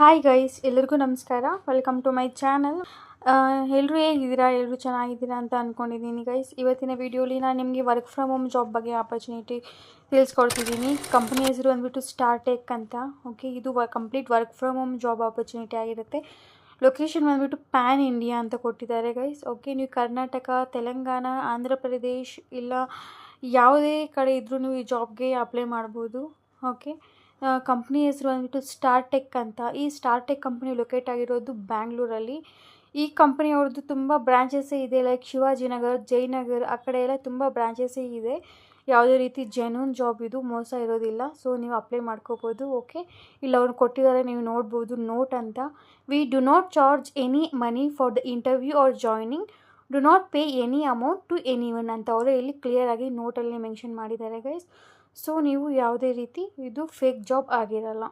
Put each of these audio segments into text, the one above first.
Hi guys ಎಲ್ಲರಿಗೂ ನಮಸ್ಕಾರ. Welcome to my channel ಎಲ್ಲರೂ ಹೇಗಿದ್ದೀರಾ? ಎಲ್ಲರೂ ಚೆನ್ನಾಗಿದ್ದೀರಾ ಅಂತ ಅಂದ್ಕೊಂಡಿದ್ದೀನಿ ಗೈಸ್ ಇವತ್ತಿನ ವೀಡಿಯೋಲಿ ನಾನು ನಿಮಗೆ ವರ್ಕ್ ಫ್ರಮ್ ಹೋಮ್ ಜಾಬ್ ಬಗ್ಗೆ ಆಪರ್ಚುನಿಟಿ ತಿಳಿಸ್ಕೊಡ್ತಿದ್ದೀನಿ. ಕಂಪ್ನಿ ಹೆಸರು ಅಂದ್ಬಿಟ್ಟು ಸ್ಟಾರ್ಟೆಕ್ ಅಂತ. ಓಕೆ ಇದು complete work from home job opportunity ಆಗಿರುತ್ತೆ. ಲೊಕೇಶನ್ ಬಂದುಬಿಟ್ಟು ಪ್ಯಾನ್ ಇಂಡಿಯಾ ಅಂತ ಕೊಟ್ಟಿದ್ದಾರೆ ಗೈಸ್ ಓಕೆ ನೀವು ಕರ್ನಾಟಕ, ತೆಲಂಗಾಣ, ಆಂಧ್ರ ಪ್ರದೇಶ್, ಇಲ್ಲ ಯಾವುದೇ ಕಡೆ ಇದ್ದರೂ ನೀವು ಈ ಜಾಬ್ಗೆ ಅಪ್ಲೈ ಮಾಡ್ಬೋದು. ಓಕೆ ಕಂಪ್ನಿ ಹೆಸರು ಬಂದ್ಬಿಟ್ಟು ಸ್ಟಾರ್ಟೆಕ್ ಅಂತ. ಈ ಸ್ಟಾರ್ಟೆಕ್ ಕಂಪ್ನಿ ಲೊಕೇಟ್ ಆಗಿರೋದು ಬ್ಯಾಂಗ್ಳೂರಲ್ಲಿ ಈ ಕಂಪ್ನಿಯವ್ರದ್ದು ತುಂಬ ಬ್ರಾಂಚಸ್ಸೇ ಇದೆ ಲೈಕ್ ಶಿವಾಜಿನಗರ್ ಜಯನಗರ್ ಆ ಕಡೆ ಎಲ್ಲ ತುಂಬ ಬ್ರಾಂಚಸ್ಸೇ ಇದೆ. ಯಾವುದೇ ರೀತಿ ಜೆನ್ಯೂನ್ ಜಾಬ್ ಇದು, ಮೋಸ ಇರೋದಿಲ್ಲ. ಸೊ ನೀವು ಅಪ್ಲೈ ಮಾಡ್ಕೋಬೋದು ಓಕೆ ಇಲ್ಲ ಅವ್ರು ಕೊಟ್ಟಿದ್ದಾರೆ, ನೀವು ನೋಡ್ಬೋದು ನೋಟ್ ಅಂತ. We do not charge any money for the interview or joining do not pay any amount to anyone ಅಂತ ಅವರು ಇಲ್ಲಿ ಕ್ಲಿಯರಾಗಿ ನೋಟಲ್ಲಿ ಮೆನ್ಷನ್ ಮಾಡಿದ್ದಾರೆ ಗೈಸ್ ಸೊ ನೀವು ಯಾವುದೇ ರೀತಿ ಇದು ಫೇಕ್ ಜಾಬ್ ಆಗಿರಲ್ಲ.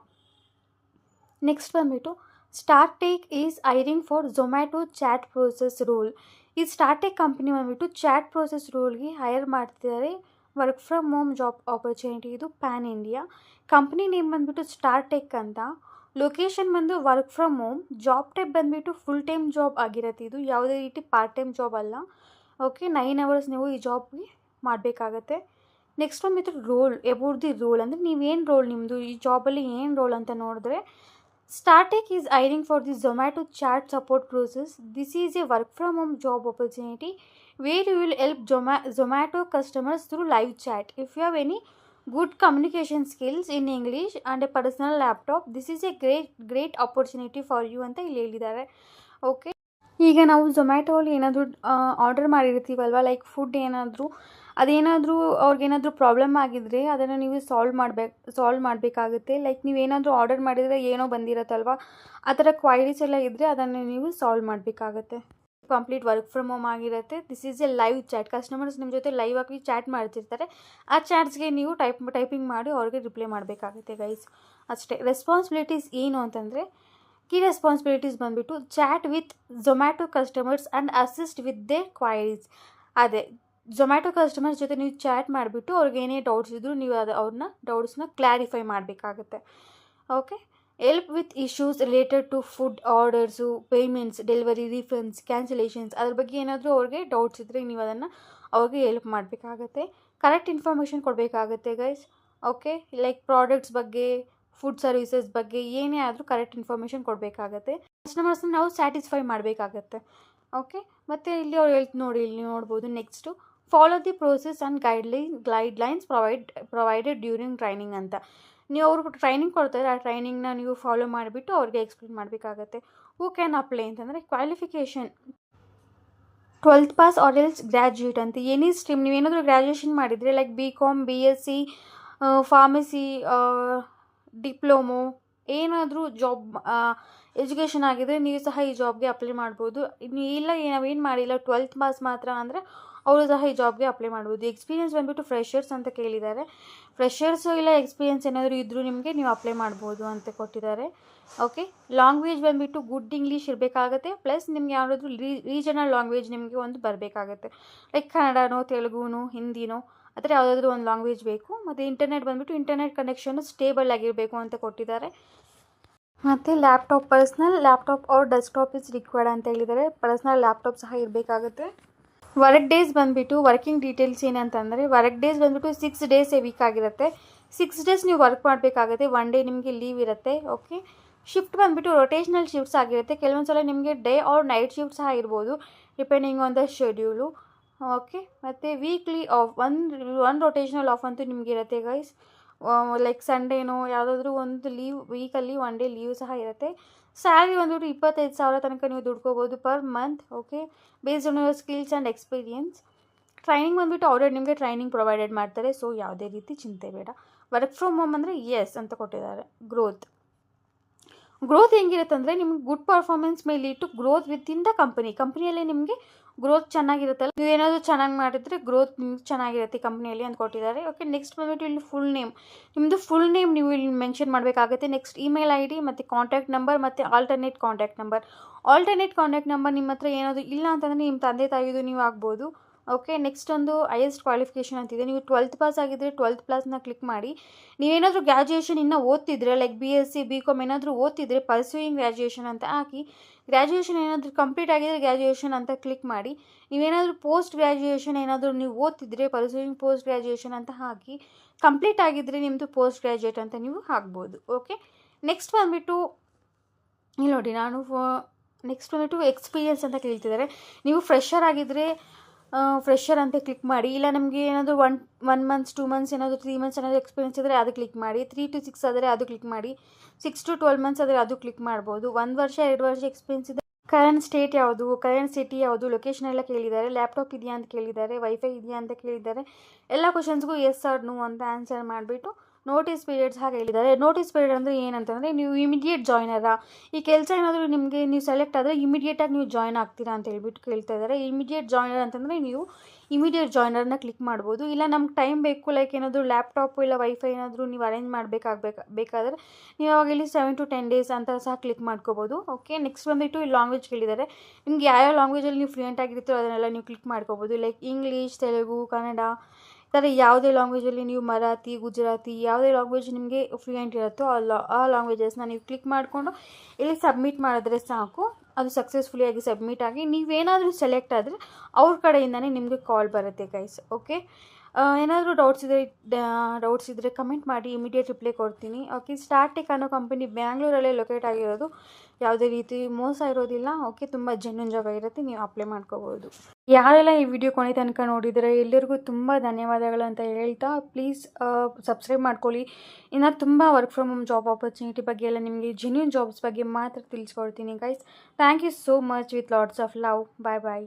ನೆಕ್ಸ್ಟ್ ಬಂದುಬಿಟ್ಟು Startek is hiring for Zomato chat process role ಈ ಸ್ಟಾರ್ಟೇಕ್ ಕಂಪ್ನಿ ಬಂದುಬಿಟ್ಟು ಚಾಟ್ ಪ್ರೋಸೆಸ್ ರೂಲ್ಗೆ ಹೈರ್ ಮಾಡ್ತಿದ್ದಾರೆ. Work from home job opportunity ಇದು ಪ್ಯಾನ್ ಇಂಡಿಯಾ ಕಂಪ್ನಿ ನೇಮ್ ಬಂದುಬಿಟ್ಟು ಸ್ಟಾರ್ಟೆಕ್ ಅಂತ. ಲೊಕೇಶನ್ ಬಂದು work from home job type ಬಂದುಬಿಟ್ಟು ಫುಲ್ ಟೈಮ್ ಜಾಬ್ ಆಗಿರತ್ತೆ. ಇದು ಯಾವುದೇ ರೀತಿ ಪಾರ್ಟ್ ಟೈಮ್ ಜಾಬ್ ಅಲ್ಲ. ಓಕೆ ನೈನ್ ಅವರ್ಸ್ ನೀವು ಈ ಜಾಬ್ಗೆ ಮಾಡಬೇಕಾಗತ್ತೆ. ನೆಕ್ಸ್ಟ್ ಬಂದ್ಬಿಟ್ಟು ರೋಲ್ ಎಬೌಟ್ ದಿ ರೋಲ್ ಅಂದರೆ ನೀವೇನು ರೋಲ್ ನಿಮ್ಮದು ಈ ಜಾಬಲ್ಲಿ ಏನು ರೋಲ್ ಅಂತ ನೋಡಿದ್ರೆ Startek is hiring for the Zomato chat support process this is a work from home job opportunity where you will help ಜೊಮ್ಯಾ Zomato customers through live chat if you have any good communication skills in English and a personal laptop this is a great great opportunity for you ಅಂತ ಇಲ್ಲಿ ಹೇಳಿದ್ದಾರೆ. Okay ಈಗ ನಾವು ಝೊಮ್ಯಾಟೋಲಿ ಏನಾದರೂ order ಮಾಡಿರ್ತೀವಲ್ವ? Like food ಏನಾದರೂ? ಅದೇನಾದರೂ ಅವ್ರಿಗೇನಾದರೂ problem ಆಗಿದ್ದರೆ ಅದನ್ನು ನೀವು ಸಾಲ್ವ್ ಮಾಡ್ಬೇಕು ಸಾಲ್ವ್ ಮಾಡಬೇಕಾಗುತ್ತೆ. ಲೈಕ್ ನೀವೇನಾದರೂ ಆರ್ಡರ್ ಮಾಡಿದರೆ ಏನೋ ಬಂದಿರತ್ತಲ್ವ? ಆ ಥರ ಕ್ವೈರೀಸ್ ಎಲ್ಲ ಇದ್ದರೆ ಅದನ್ನು ನೀವು ಸಾಲ್ವ್ ಮಾಡಬೇಕಾಗತ್ತೆ. ಕಂಪ್ಲೀಟ್ ವರ್ಕ್ ಫ್ರಮ್ ಹೋಮ್ ಆಗಿರುತ್ತೆ. This is a live chat customers ನಿಮ್ಮ ಜೊತೆ ಲೈವ್ ಆಗಿ ಚಾಟ್ ಮಾಡ್ತಿರ್ತಾರೆ. ಆ ಚಾಟ್ಸ್ಗೆ ನೀವು ಟೈಪ್ ಟೈಪಿಂಗ್ ಮಾಡಿ ಅವ್ರಿಗೆ ರಿಪ್ಲೈ ಮಾಡಬೇಕಾಗುತ್ತೆ ಗೈಸ್ ಅಷ್ಟೇ. ರೆಸ್ಪಾನ್ಸಿಬಿಲಿಟೀಸ್ ಏನು ಅಂತಂದರೆ ಕೀ ರೆಸ್ಪಾನ್ಸಿಬಿಲಿಟೀಸ್ ಬಂದುಬಿಟ್ಟು chat with Zomato customers and assist with they queries ಅದೇ. ಝೊಮ್ಯಾಟೊ ಕಸ್ಟಮರ್ ಜೊತೆ ನೀವು ಚಾಟ್ ಮಾಡಿಬಿಟ್ಟು ಅವ್ರಿಗೆ ಏನೇ ಡೌಟ್ಸ್ ಇದ್ದರೂ ನೀವು ಅದು ಅವ್ರನ್ನ ಡೌಟ್ಸ್ನ ಕ್ಲಾರಿಫೈ ಮಾಡಬೇಕಾಗತ್ತೆ. Okay help with issues related to food orders payments delivery refunds cancellations ಅದ್ರ ಬಗ್ಗೆ ಏನಾದರೂ ಅವ್ರಿಗೆ ಡೌಟ್ಸ್ ಇದ್ದರೆ ನೀವು ಅದನ್ನು ಅವ್ರಿಗೆ ಎಲ್ಪ್ ಮಾಡಬೇಕಾಗತ್ತೆ. ಕರೆಕ್ಟ್ ಇನ್ಫಾರ್ಮೇಷನ್ ಕೊಡಬೇಕಾಗತ್ತೆ ಗೈಸ್ ಓಕೆ ಲೈಕ್ ಪ್ರಾಡಕ್ಟ್ಸ್ ಬಗ್ಗೆ ಫುಡ್ ಸರ್ವಿಸಸ್ ಬಗ್ಗೆ ಏನೇ ಆದರೂ ಕರೆಕ್ಟ್ ಇನ್ಫಾರ್ಮೇಷನ್ ಕೊಡಬೇಕಾಗತ್ತೆ. ಕಸ್ಟಮರ್ಸ್ನ ನಾವು ಸ್ಯಾಟಿಸ್ಫೈ ಮಾಡಬೇಕಾಗತ್ತೆ. ಓಕೆ ಮತ್ತು ಇಲ್ಲಿ ಅವ್ರು ಹೇಳ್ತು ನೋಡಿ, ಇಲ್ಲಿ ನೋಡ್ಬೋದು next follow the process and guideline guidelines provide provided during training ಅಂತ. ನೀವು ಅವರು ಟ್ರೈನಿಂಗ್ ಕೊಡ್ತಾರೆ, ಆ ಟ್ರೈನಿಂಗ್ನ ನೀವು ಫಾಲೋ ಮಾಡಿಬಿಟ್ಟು ಅವ್ರಿಗೆ ಎಕ್ಸ್ಪ್ಲೇನ್ ಮಾಡಬೇಕಾಗತ್ತೆ. ಹೂ ಕ್ಯಾನ್ ಅಪ್ಲೈ ಅಂತಂದರೆ qualification twelfth pass or else graduate ಅಂತ. ಏನೇ ಸ್ಟ್ರೀಮ್ ನೀವೇನಾದರೂ ಗ್ರ್ಯಾಜುಯೇಷನ್ ಮಾಡಿದರೆ like B com B S C pharmacy diploma ಏನಾದರೂ ಜಾಬ್ ಎಜುಕೇಷನ್ ಆಗಿದ್ದರೆ ನೀವು ಸಹ ಈ ಜಾಬ್ಗೆ ಅಪ್ಲೈ ಮಾಡ್ಬೋದು. ಇನ್ನು ಇಲ್ಲ ನಾವೇನು ಮಾಡಿಲ್ಲ ಟ್ವೆಲ್ತ್ ಪಾಸ್ ಮಾತ್ರ ಅಂದರೆ ಅವರು ಸಹ ಈ ಜಾಬ್ಗೆ ಅಪ್ಲೈ ಮಾಡ್ಬೋದು. ಎಕ್ಸ್ಪೀರಿಯನ್ಸ್ ಬಂದುಬಿಟ್ಟು ಫ್ರೆಷರ್ಸ್ ಅಂತ ಕೇಳಿದ್ದಾರೆ. ಫ್ರೆಷರ್ಸು ಇಲ್ಲ ಎಕ್ಸ್ಪೀರಿಯನ್ಸ್ ಏನಾದರೂ ಇದ್ದರೂ ನಿಮಗೆ ನೀವು ಅಪ್ಲೈ ಮಾಡ್ಬೋದು ಅಂತ ಕೊಟ್ಟಿದ್ದಾರೆ. ಓಕೆ ಲಾಂಗ್ವೇಜ್ ಬಂದುಬಿಟ್ಟು ಗುಡ್ ಇಂಗ್ಲೀಷ್ ಇರಬೇಕಾಗತ್ತೆ. ಪ್ಲಸ್ ನಿಮ್ಗೆ ಯಾವುದಾದ್ರೂ ರೀಜನಲ್ ಲ್ಯಾಂಗ್ವೇಜ್ ನಿಮಗೆ ಒಂದು ಬರಬೇಕಾಗತ್ತೆ. ಲೈಕ್ ಕನ್ನಡನೋ, ತೆಲುಗುನೋ, ಹಿಂದಿನೋ, ಆ ಯಾವುದಾದ್ರೂ ಒಂದು ಲ್ಯಾಂಗ್ವೇಜ್ ಬೇಕು. ಮತ್ತು ಇಂಟರ್ನೆಟ್ ಬಂದುಬಿಟ್ಟು ಇಂಟರ್ನೆಟ್ ಕನೆಕ್ಷನ್ ಸ್ಟೇಬಲ್ ಆಗಿರಬೇಕು ಅಂತ ಕೊಟ್ಟಿದ್ದಾರೆ. ಮತ್ತು laptop personal laptop or desktop is required ಅಂತ ಹೇಳಿದ್ದಾರೆ. ಪರ್ಸ್ನಲ್ ಲ್ಯಾಪ್ಟಾಪ್ ಸಹ ಇರಬೇಕಾಗುತ್ತೆ. ವರ್ಕ್ ಡೇಸ್ ಬಂದುಬಿಟ್ಟು ವರ್ಕಿಂಗ್ ಡೀಟೇಲ್ಸ್ ಏನಂತಂದರೆ ವರ್ಕ್ ಡೇಸ್ ಬಂದುಬಿಟ್ಟು ಸಿಕ್ಸ್ ಡೇಸ್ ಎ ವೀಕ್ ಆಗಿರುತ್ತೆ. ಸಿಕ್ಸ್ ಡೇಸ್ ನೀವು ವರ್ಕ್ ಮಾಡಬೇಕಾಗುತ್ತೆ ಒನ್ ಡೇ ನಿಮಗೆ ಲೀವ್ ಇರುತ್ತೆ ಓಕೆ ಶಿಫ್ಟ್ ಬಂದುಬಿಟ್ಟು ರೊಟೇಷನಲ್ ಶಿಫ್ಟ್ಸ್ ಆಗಿರುತ್ತೆ. ಕೆಲವೊಂದು ಸಲ ನಿಮಗೆ ಡೇ ಆರ್ ನೈಟ್ ಶಿಫ್ಟ್ಸ್ ಆಗಿರ್ಬೋದು depending on the schedule okay ಮತ್ತು weekly off one one rotational off ಅಂತೂ ನಿಮಗೆ ಇರುತ್ತೆ ಗೈಸ್ ಲೈಕ್ ಸಂಡೇನೋ ಯಾವುದಾದ್ರೂ ಒಂದು ಲೀವ್ ವೀಕಲ್ಲಿ ಒನ್ ಡೇ ಲೀವ್ ಸಹ ಇರುತ್ತೆ. ಸ್ಯಾಲ್ರಿ ಬಂದ್ಬಿಟ್ಟು ಇಪ್ಪತ್ತೈದು ಸಾವಿರ ತನಕ ನೀವು ದುಡ್ಕೋಬೋದು per month okay based on your skills and experience training ಬಂದುಬಿಟ್ಟು ಅವರೇ ನಿಮಗೆ ಟ್ರೈನಿಂಗ್ ಪ್ರೊವೈಡೆಡ್ ಮಾಡ್ತಾರೆ ಸೊ ಯಾವುದೇ ರೀತಿ ಚಿಂತೆ ಬೇಡ. ವರ್ಕ್ ಫ್ರಮ್ ಹೋಮ್ ಅಂದರೆ ಎಸ್ ಅಂತ ಕೊಟ್ಟಿದ್ದಾರೆ ಗ್ರೋತ್ ಗ್ರೋತ್ ಹೆಂಗಿರುತ್ತೆ ಅಂದರೆ ನಿಮ್ಗೆ ಗುಡ್ ಪರ್ಫಾರ್ಮೆನ್ಸ್ ಮೇಲೆ ಇಟ್ಟು growth within the company ಕಂಪ್ನಿಯಲ್ಲಿ ನಿಮಗೆ ಗ್ರೋತ್ ಚೆನ್ನಾಗಿರುತ್ತಲ್ಲ. ನೀವು ಏನಾದರೂ ಚೆನ್ನಾಗಿ ಮಾಡಿದರೆ ಗ್ರೋತ್ ನಿಮ್ಗೆ ಚೆನ್ನಾಗಿರುತ್ತೆ ಕಂಪ್ನಿಯಲ್ಲಿ ಅಂತ ಕೊಟ್ಟಿದ್ದಾರೆ. ಓಕೆ ನೆಕ್ಸ್ಟ್ ಬಂದ್ಬಿಟ್ಟು ಇಲ್ಲಿ ಫುಲ್ ನೇಮ್ ನಿಮ್ಮದು ಫುಲ್ ನೇಮ್ ನೀವು ಇಲ್ಲಿ ಮೆನ್ಷನ್ ಮಾಡಬೇಕಾಗುತ್ತೆ. ನೆಕ್ಸ್ಟ್ ಇಮೇಲ್ ಐ ಡಿ ಮತ್ತು ಕಾಂಟ್ಯಾಕ್ಟ್ ನಂಬರ್ ಮತ್ತು alternate contact number alternate contact number ನಿಮ್ಮ ಹತ್ರ ಏನಾದರೂ ಇಲ್ಲ ಅಂತಂದರೆ ನಿಮ್ಮ ತಂದೆ ತಾಯಿದು ನೀವು ಆಗ್ಬೋದು. ಓಕೆ ನೆಕ್ಸ್ಟ್ ಒಂದು ಹೈಯೆಸ್ಟ್ ಕ್ವಾಲಿಫಿಕೇಷನ್ ಅಂತಿದೆ. ನೀವು ಟ್ವೆಲ್ತ್ ಪಾಸ್ ಆಗಿದ್ದರೆ ಟ್ವೆಲ್ತ್ ಪ್ಲಾಸ್ನ ಕ್ಲಿಕ್ ಮಾಡಿ. ನೀವೇನಾದರೂ ಗ್ರ್ಯಾಜುಯೇಷನ್ ಇನ್ನೂ ಓದ್ತಿದ್ರೆ like B S C B com ಏನಾದರೂ ಓದ್ತಿದ್ರೆ ಪರ್ಸ್ಯೂಯಿಂಗ್ ಗ್ರ್ಯಾಜುಯೇಷನ್ ಅಂತ ಹಾಕಿ ಗ್ರ್ಯಾಜುಯೇಷನ್ ಏನಾದರೂ ಕಂಪ್ಲೀಟ್ ಆಗಿದ್ರೆ ಗ್ರ್ಯಾಜುಯೇಷನ್ ಅಂತ ಕ್ಲಿಕ್ ಮಾಡಿ. ನೀವೇನಾದರೂ ಪೋಸ್ಟ್ ಗ್ರ್ಯಾಜುಯೇಷನ್ ಏನಾದರೂ ನೀವು ಓದ್ತಿದ್ರೆ ಪರ್ಸ್ಯೂಯಿಂಗ್ ಪೋಸ್ಟ್ ಗ್ರ್ಯಾಜುಯೇಷನ್ ಅಂತ ಹಾಕಿ ಕಂಪ್ಲೀಟ್ ಆಗಿದ್ದರೆ ನಿಮ್ಮದು ಪೋಸ್ಟ್ ಗ್ರ್ಯಾಜುಯೇಟ್ ಅಂತ ನೀವು ಹಾಕ್ಬೋದು. ಓಕೆ ನೆಕ್ಸ್ಟ್ ಬಂದುಬಿಟ್ಟು, ಇಲ್ಲಿ ನೋಡಿ, ನಾನು ನೆಕ್ಸ್ಟ್ ಬಂದುಬಿಟ್ಟು ಎಕ್ಸ್ಪೀರಿಯನ್ಸ್ ಅಂತ ಕೇಳ್ತಿದ್ದಾರೆ. ನೀವು ಫ್ರೆಷರ್ ಆಗಿದ್ದರೆ ಫ್ರೆಷರ್ ಅಂತ ಕ್ಲಿಕ್ ಮಾಡಿ. ಇಲ್ಲ ನಮಗೆ ಏನಾದರೂ one one months two months ಏನಾದರೂ ತ್ರೀ ಮಂತ್ಸ್ ಏನಾದರೂ ಎಕ್ಸ್ಪೀರಿಯನ್ಸ್ ಇದ್ದರೆ ಅದು ಕ್ಲಿಕ್ ಮಾಡಿ. ತ್ರೀ ಟು ಸಿಕ್ಸ್ ಆದರೆ ಅದು ಕ್ಲಿಕ್ ಮಾಡಿ. ಸಿಕ್ಸ್ ಟು ಟ್ವೆಲ್ ಮಂತ್ಸ್ ಆದರೆ ಅದು ಕ್ಲಿಕ್ ಮಾಡ್ಬೋದು. ಒಂದು ವರ್ಷ, ಎರಡು ವರ್ಷ ಎಕ್ಸ್ಪೀರಿಯನ್ಸ್ ಇದೆ ಕರೆಂಟ್ ಸ್ಟೇಟ್ ಯಾವುದು ಕರೆಂಟ್ ಸಿಟಿ ಯಾವುದು ಲೊಕೇಶನ್ ಎಲ್ಲ ಕೇಳಿದ್ದಾರೆ. ಲ್ಯಾಪ್ಟಾಪ್ ಇದೆಯಾ ಅಂತ ಕೇಳಿದ್ದಾರೆ ವೈಫೈ ಇದೆಯಾ ಅಂತ ಕೇಳಿದ್ದಾರೆ. ಎಲ್ಲ ಕ್ವಶನ್ಸ್ಗೂ ಎಸ್ ಆರ್ ನೋ ಅಂತ ಆನ್ಸರ್ ಮಾಡಿಬಿಟ್ಟು ನೋಟಿಸ್ ಪೀರಿಯಡ್ಸ್ ಹಾಗೆ ಹೇಳಿದ್ದಾರೆ. ನೋಟಿಸ್ ಪೀರಿಯಡ್ ಅಂದರೆ ಏನಂತಂದರೆ ನೀವು ಇಮಿಡಿಯೇಟ್ ಜಾಯ್ನರಾ ಈ ಕೆಲಸ ಏನಾದರೂ ನಿಮಗೆ ನೀವು ಸೆಲೆಕ್ಟ್ ಆದರೆ ಇಮಿಡಿಯೇಟಾಗಿ ನೀವು ಜಾಯ್ನ್ ಆಗ್ತೀರಾ ಅಂತ ಹೇಳ್ಬಿಟ್ಟು ಕೇಳ್ತಾ ಇದ್ದಾರೆ. ಇಮಿಡಿಯೇಟ್ ಜಾಯ್ನರ್ ಅಂತಂದರೆ ನೀವು ಇಮಿಡಿಯೇಟ್ ಜಾಯ್ನರ್ನ ಕ್ಲಿಕ್ ಮಾಡ್ಬೋದು. ಇಲ್ಲ ನಮ್ಗೆ ಟೈಮ್ ಬೇಕು ಲೈಕ್ ಏನಾದರೂ ಲ್ಯಾಪ್ಟಾಪು ಇಲ್ಲ ವೈಫೈ ಏನಾದರೂ ನೀವು ಅರೇಂಜ್ ಮಾಡಬೇಕಾಗಬೇಕು, ಬೇಕಾದರೆ ನೀವು ಅವಾಗ ಇಲ್ಲಿ ಸೆವೆನ್ ಟು ಟೆನ್ ಡೇಸ್ ಅಂತ ಸಹ ಕ್ಲಿಕ್ ಮಾಡ್ಕೋಬೋದು. ಓಕೆ ನೆಕ್ಸ್ಟ್ ಬಂದುಬಿಟ್ಟು ಈ ಲಾಂಗ್ವೇಜ್ ಕೇಳಿದ್ದಾರೆ. ನಿಮ್ಗೆ ಯಾವ್ಯಾವ ಲಾಂಗ್ವೇಜಲ್ಲಿ ನೀವು ಫ್ಲೂಯೆಂಟ್ ಆಗಿರ್ತೀರೋ ಅದನ್ನೆಲ್ಲ ನೀವು ಕ್ಲಿಕ್ ಮಾಡ್ಕೋಬೋದು. ಲೈಕ್ ಇಂಗ್ಲೀಷ್ ತೆಲುಗು ಕನ್ನಡ ಥರ ಯಾವುದೇ ಲ್ಯಾಂಗ್ವೇಜಲ್ಲಿ ನೀವು ಮರಾಠಿ, ಗುಜರಾತಿ ಯಾವುದೇ ಲ್ಯಾಂಗ್ವೇಜ್ ನಿಮಗೆ ಫ್ಲೂಯೆಂಟ್ ಇರುತ್ತೋ ಆ ಲಾ ಆ ಲ್ಯಾಂಗ್ವೇಜಸ್ನ ನೀವು ಕ್ಲಿಕ್ ಮಾಡಿಕೊಂಡು ಇಲ್ಲಿ ಸಬ್ಮಿಟ್ ಮಾಡಿದ್ರೆ ಸಾಕು. ಅದು ಸಕ್ಸಸ್ಫುಲಿ ಆಗಿ ಸಬ್ಮಿಟ್ ಆಗಿ ನೀವೇನಾದರೂ ಸೆಲೆಕ್ಟ್ ಆದರೆ ಅವ್ರ ಕಡೆಯಿಂದನೇ ನಿಮಗೆ ಕಾಲ್ ಬರುತ್ತೆ ಗೈಸ್ ಓಕೆ ಏನಾದರೂ ಡೌಟ್ಸ್ ಇದ್ದರೆ ಡೌಟ್ಸ್ ಇದ್ದರೆ ಕಮೆಂಟ್ ಮಾಡಿ ಇಮಿಡಿಯೇಟ್ ರಿಪ್ಲೈ ಕೊಡ್ತೀನಿ. ಓಕೆ ಸ್ಟಾರ್ಟಿಕ್ ಅನ್ನೋ ಕಂಪನಿ ಬ್ಯಾಂಗ್ಳೂರಲ್ಲೇ ಲೊಕೇಟ್ ಆಗಿರೋದು. ಯಾವುದೇ ರೀತಿ ಮೋಸ ಇರೋದಿಲ್ಲ. ಓಕೆ ತುಂಬ ಜೆನ್ಯೂನ್ ಜಾಬ್ ಆಗಿರುತ್ತೆ. ನೀವು ಅಪ್ಲೈ ಮಾಡ್ಕೋಬೋದು. ಯಾರೆಲ್ಲ ಈ ವಿಡಿಯೋ ಕೊನೆ ತನಕ ನೋಡಿದರೆ ಎಲ್ಲರಿಗೂ ತುಂಬ ಧನ್ಯವಾದಗಳು ಅಂತ ಹೇಳ್ತಾ ಪ್ಲೀಸ್ ಸಬ್ಸ್ಕ್ರೈಬ್ ಮಾಡ್ಕೊಳ್ಳಿ. ಇನ್ನು ತುಂಬ work from home job opportunity ಬಗ್ಗೆ ಎಲ್ಲ ನಿಮಗೆ ಜೆನ್ಯೂನ್ ಜಾಬ್ಸ್ ಬಗ್ಗೆ ಮಾತ್ರ ತಿಳಿಸ್ಕೊಡ್ತೀನಿ guys thank you so much with lots of love bye bye